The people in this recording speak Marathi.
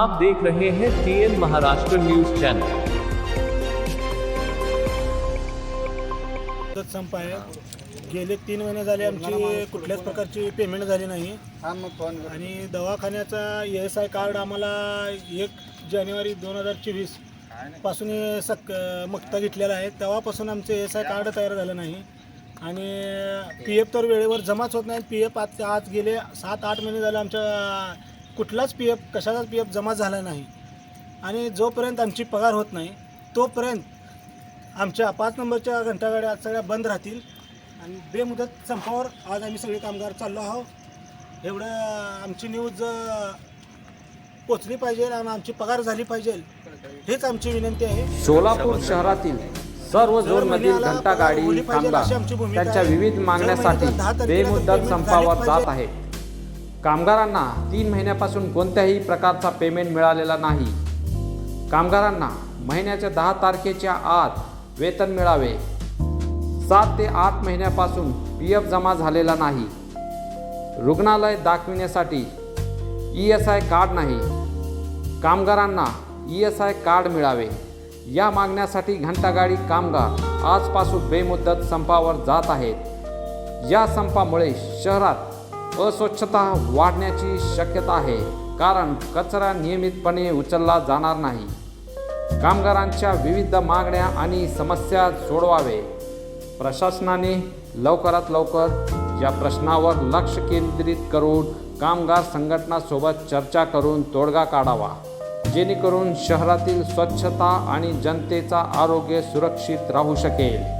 आप देख रहे हैं टीएन महाराष्ट्र न्यूज चैनल मुदत संप आहे. गेले तीन महिने झाले आमची कुठल्याच प्रकारची पेमेंट झाली नाही. आणि दवाखान्याचा ए एस आय कार्ड आम्हाला एक जानेवारी दोन हजार चोवीसपासून सक मक्ता घेतलेला आहे. तेव्हापासून आमचं ए एस आय कार्ड तयार झालं नाही. आणि पी एफ तर वेळेवर जमाच होत नाही. पी एफ आज आज गेले सात आठ महिने झाले आमच्या कुठलाच पी एफ कशाचाच पी एफ जमा झाला नाही. आणि जोपर्यंत आमची पगार होत नाही तोपर्यंत आमच्या पाच नंबरच्या घंटागाड्या आज सगळ्या बंद राहतील. आणि बेमुदत संपावर आज आम्ही सगळे कामगार चाललो आहोत. एवढं आमची न्यूज पोचली पाहिजे आणि आमची पगार झाली पाहिजे हेच आमची विनंती आहे. सोलापूर शहरातील सर्व झोनमधील घंटा गाडी कामगार त्यांच्या विविध मागण्यासाठी बेमुदत संपावर जात आहे. कामगारांना तीन महिन्यापासून कोणत्याही प्रकारचा पेमेंट मिळालेला नाही. कामगारांना महिन्याच्या दहा तारखेच्या आत वेतन मिळावे. सात ते आठ महिन्यापासून पी एफ जमा झालेला नाही. रुग्णालय दाखविण्यासाठी ई एस आय कार्ड नाही. कामगारांना ई एस आय कार्ड मिळावे. या मागण्यासाठी घंटागाडी कामगार आजपासून बेमुदत संपावर जात आहेत. या संपामुळे शहरात अस्वच्छता वाढण्याची शक्यता आहे कारण कचरा नियमितपणे उचलला जाणार नाही. कामगारांच्या विविध मागण्या आणि समस्या सोडवावे. प्रशासनाने लवकरात लवकर या प्रश्नावर लक्ष केंद्रित करून कामगार संघटनासोबत चर्चा करून तोडगा काढावा. जेणेकरून शहरातील स्वच्छता आणि जनतेचा आरोग्य सुरक्षित राहू शकेल.